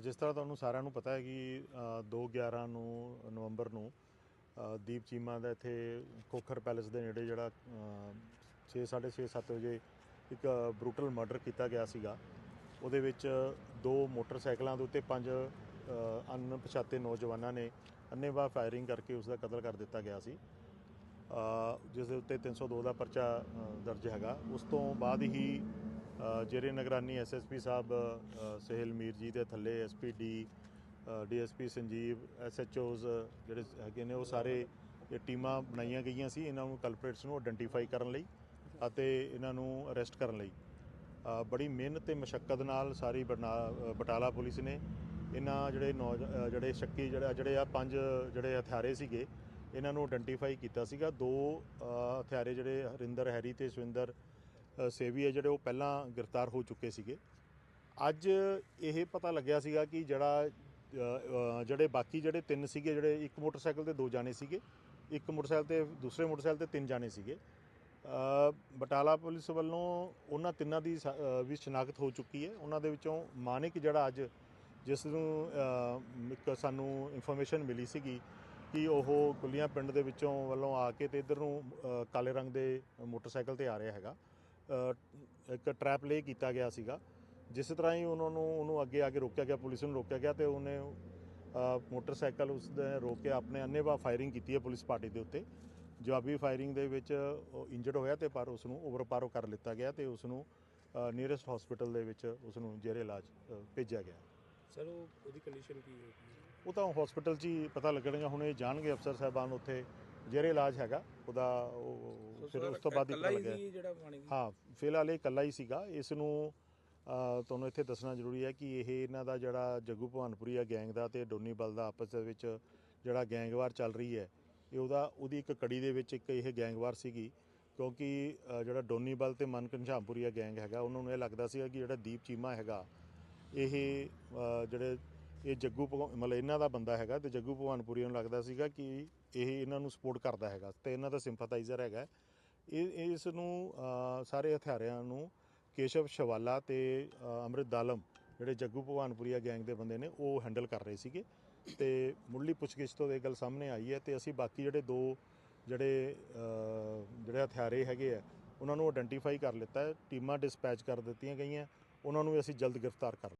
ਜਿਸ ਤਰ੍ਹਾਂ ਤੁਹਾਨੂੰ ਸਾਰਿਆਂ ਨੂੰ ਪਤਾ ਹੈ ਕਿ 2/11 ਨੂੰ, ਨਵੰਬਰ ਨੂੰ ਦੀਪ ਚੀਮਾ ਦਾ ਇੱਥੇ ਖੋਖਰ ਪੈਲੇਸ ਦੇ ਨੇੜੇ ਜਿਹੜਾ 6:30 7 ਵਜੇ ਇੱਕ ਬਰੂਟਲ ਮਰਡਰ ਕੀਤਾ ਗਿਆ ਸੀਗਾ। ਉਹਦੇ ਵਿੱਚ ਦੋ ਮੋਟਰਸਾਈਕਲਾਂ ਦੇ ਉੱਤੇ ਪੰਜ ਅਣਪਛਾਤੇ ਨੌਜਵਾਨਾਂ ਨੇ ਅੰਨ੍ਹੇਵਾਹ ਫਾਇਰਿੰਗ ਕਰਕੇ ਉਸ ਦਾ ਕਤਲ ਕਰ ਦਿੱਤਾ ਗਿਆ ਸੀ। ਜਿਸ ਦੇ ਉੱਤੇ 302 ਦਾ ਪਰਚਾ ਦਰਜ ਹੈਗਾ। ਉਸ ਤੋਂ ਬਾਅਦ ਹੀ ਅ, ਜੇਰੇ ਨਗਰਾਨੀ ਐਸਐਸਪੀ ਸਾਹਿਬ ਅ, ਸਹਿਲ ਮੀਰ ਜੀ ਦੇ ਥੱਲੇ SP D DSP Sanjeev SHOs ਜਿਹੜੇ ਹੈਗੇ ਨੇ ਉਹ ਸਾਰੇ ਇਹ ਟੀਮਾਂ ਬਣਾਈਆਂ ਗਈਆਂ ਸੀ ਇਹਨਾਂ ਨੂੰ ਕਲਪਰੇਟਸ ਨੂੰ ਆਇਡੈਂਟੀਫਾਈ ਕਰਨ ਲਈ ਅਤੇ ਇਹਨਾਂ ਨੂੰ ਅਰੈਸਟ ਕਰਨ ਲਈ। ਬੜੀ ਮਿਹਨਤ ਤੇ ਮਸ਼ੱਕਤ ਨਾਲ ਸਾਰੀ ਬਰਨਾ- ਬਟਾਲਾ ਪੁਲਿਸ ਨੇ ਇਹਨਾਂ ਜਿਹੜੇ ਨੌਜ- ਜਿਹੜੇ ਸ਼ੱਕੀ ਜਿਹੜੇ ਜਿਹੜੇ ਆ ਪੰਜ ਜਿਹੜੇ ਹਥਿਆਰੇ ਸੀਗੇ ਇਹਨਾਂ ਨੂੰ ਆਇਡੈਂਟੀਫਾਈ ਕੀਤਾ ਸੀਗਾ। ਦੋ ਹਥਿਆਰੇ ਜਿਹੜੇ ਹਰਿੰਦਰ ਹੈਰੀ ਤੇ ਸਵਿੰਦਰ ਸੇਵੀ ਹੈ ਜਿਹੜੇ ਉਹ ਪਹਿਲਾਂ ਗ੍ਰਿਫਤਾਰ ਹੋ ਚੁੱਕੇ ਸੀਗੇ। ਅੱਜ ਇਹ ਪਤਾ ਲੱਗਿਆ ਸੀਗਾ ਕਿ ਜਿਹੜਾ ਜਿਹੜੇ ਬਾਕੀ ਜਿਹੜੇ ਤਿੰਨ ਸੀਗੇ, ਜਿਹੜੇ ਇੱਕ ਮੋਟਰਸਾਈਕਲ ਤੇ ਦੋ ਜਾਣੇ ਸੀਗੇ, ਇੱਕ ਮੋਟਰਸਾਈਕਲ ਤੇ, ਦੂਸਰੇ ਮੋਟਰਸਾਈਕਲ ਤੇ ਤਿੰਨ ਜਾਣੇ ਸੀਗੇ। ਬਟਾਲਾ ਪੁਲਿਸ ਵੱਲੋਂ ਉਹਨਾਂ ਤਿੰਨਾਂ ਦੀ ਸ- ਵੀ ਸ਼ਨਾਖਤ ਹੋ ਚੁੱਕੀ ਹੈ। ਉਹਨਾਂ ਦੇ ਵਿੱਚੋਂ ਮਾਨਿਕ ਜਿਹੜਾ ਅੱਜ ਜਿਸ ਨੂੰ ਇੱਕ ਸਾਨੂੰ ਇਨਫੋਰਮੇਸ਼ਨ ਮਿਲੀ ਸੀਗੀ ਕਿ ਉਹ ਗੁੱਲੀਆਂ ਪਿੰਡ ਦੇ ਵਿੱਚੋਂ ਵੱਲੋਂ ਆ ਕੇ ਤੇ ਇਧਰ ਨੂੰ ਕਾਲੇ ਰੰਗ ਦੇ ਮੋਟਰਸਾਈਕਲ ਤੇ ਆ ਰਿਹਾ ਹੈਗਾ। ਇੱਕ ਟਰੈਪ ਲੇ ਕੀਤਾ ਗਿਆ ਸੀਗਾ ਜਿਸ ਤਰ੍ਹਾਂ ਹੀ ਉਹਨਾਂ ਨੂੰ ਉਹਨੂੰ ਅੱਗੇ ਆ ਕੇ ਰੋਕਿਆ ਗਿਆ ਪੁਲਿਸ ਨੂੰ ਰੋਕਿਆ ਗਿਆ ਤੇ ਉਹਨੇ ਮੋਟਰਸਾਈਕਲ ਉਸ ਦੇ ਰੋਕ ਕੇ ਆਪਣੇ ਅੰਨੇਵਾਹ ਫਾਇਰਿੰਗ ਕੀਤੀ ਹੈ ਪੁਲਿਸ ਪਾਰਟੀ ਦੇ ਉੱਤੇ। ਜਵਾਬੀ ਫਾਇਰਿੰਗ ਦੇ ਵਿੱਚ ਉਹ ਇੰਜਰਡ ਹੋਇਆ ਤੇ ਪਰ ਉਸ ਨੂੰ ਓਵਰਪਾਰੋ ਕਰ ਲਿੱਤਾ ਗਿਆ ਤੇ ਉਸ ਨੂੰ ਨੀਅਰੈਸਟ ਹਸਪੀਟਲ ਦੇ ਵਿੱਚ ਉਸ ਨੂੰ ਜੇਰੇ ਇਲਾਜ ਭੇਜਿਆ ਗਿਆ। ਸਰ ਉਹ ਉਹਦੀ ਕੰਡੀਸ਼ਨ ਕੀ ਹੋਈ ਉਹ ਤਾਂ ਹਸਪੀਟਲ 'ਚ ਹੀ ਪਤਾ ਲੱਗਣਗਾ ਹੁਣ ਇਹ ਜਾਣਗੇ ਅਫਸਰ ਸਾਹਿਬਾਨ ਉੱਥੇ ਜੇਰੇ ਇਲਾਜ ਹੈਗਾ ਉਹਦਾ ਉਹ ਫਿਰ ਉਸ ਤੋਂ ਬਾਅਦ ਹੀ ਪਤਾ ਲੱਗਿਆ ਹਾਂ ਫਿਲਹਾਲ ਇਹ ਇਕੱਲਾ ਹੀ ਸੀਗਾ। ਇਸ ਨੂੰ ਤੁਹਾਨੂੰ ਇੱਥੇ ਦੱਸਣਾ ਜ਼ਰੂਰੀ ਹੈ ਕਿ ਇਹ ਇਹਨਾਂ ਦਾ ਜਿਹੜਾ ਜੱਗੂ ਭਵਾਨਪੁਰੀ ਆ ਗੈਂਗ ਦਾ ਤੇ ਡੋਨੀ ਬਲ ਦਾ ਆਪਸ ਦੇ ਵਿੱਚ ਜਿਹੜਾ ਗੈਂਗਵਾਰ ਚੱਲ ਰਹੀ ਹੈ ਇਹ ਉਹਦਾ ਉਹਦੀ ਇੱਕ ਕੜੀ ਦੇ ਵਿੱਚ ਇੱਕ ਇਹ ਗੈਂਗਵਾਰ ਸੀਗੀ। ਕਿਉਂਕਿ ਜਿਹੜਾ ਡੋਨੀ ਬਲ ਤੇ ਮਨ ਘਨਸ਼ਾਮਪੁਰੀਆ ਗੈਂਗ ਹੈਗਾ ਉਹਨਾਂ ਨੂੰ ਇਹ ਲੱਗਦਾ ਸੀਗਾ ਕਿ ਜਿਹੜਾ ਦੀਪ ਚੀਮਾ ਹੈਗਾ ਇਹ ਜਿਹੜੇ ਇਹ ਜੱਗੂ ਭਗਵਾ- ਮਤਲਬ ਇਹਨਾਂ ਦਾ ਬੰਦਾ ਹੈਗਾ ਤੇ ਜੱਗੂ ਭਵਾਨਪੁਰੀ ਨੂੰ ਲੱਗਦਾ ਸੀਗਾ ਕਿ ਇਹ ਇਹਨਾਂ ਨੂੰ ਸਪੋਰਟ ਕਰਦਾ ਹੈਗਾ ਤੇ ਇਹਨਾਂ ਦਾ ਸਿੰਪਥਾਈਜ਼ਰ ਹੈਗਾ। ਇਹ ਇਸ ਨੂੰ ਅ, ਸਾਰੇ ਹਥਿਆਰਿਆਂ ਨੂੰ ਕੇਸ਼ਵ ਸ਼ਵਾਲਾ ਤੇ ਅ, ਅੰਮ੍ਰਿਤ ਦਾਲਮ ਜਿਹੜੇ ਜੱਗੂ ਭਗਵਾਨਪੁਰੀਆ ਗੈਂਗ ਦੇ ਬੰਦੇ ਨੇ ਉਹ ਹੈਂਡਲ ਕਰ ਰਹੇ ਸੀਗੇ। ਤੇ ਮੁੱਢਲੀ ਪੁੱਛਗਿੱਛ ਤੋਂ ਇਹ ਗੱਲ ਸਾਹਮਣੇ ਆਈ ਹੈ ਤੇ ਅਸੀਂ ਬਾਕੀ ਜਿਹੜੇ ਦੋ ਜਿਹੜੇ ਅ, ਜਿਹੜੇ ਹਥਿਆਰੇ ਹੈਗੇ ਆ ਉਹਨਾਂ ਨੂੰ ਆਇਡੈਂਟੀਫਾਈ ਕਰ ਲਿੱਤਾ ਹੈ ਟੀਮਾਂ ਡਿਸਪੈਚ ਕਰ ਦਿੱਤੀਆਂ ਗਈਆਂ ਉਹਨਾਂ ਨੂੰ ਵੀ ਅਸੀਂ ਜਲਦ ਗ੍ਰਿਫਤਾਰ ਕਰ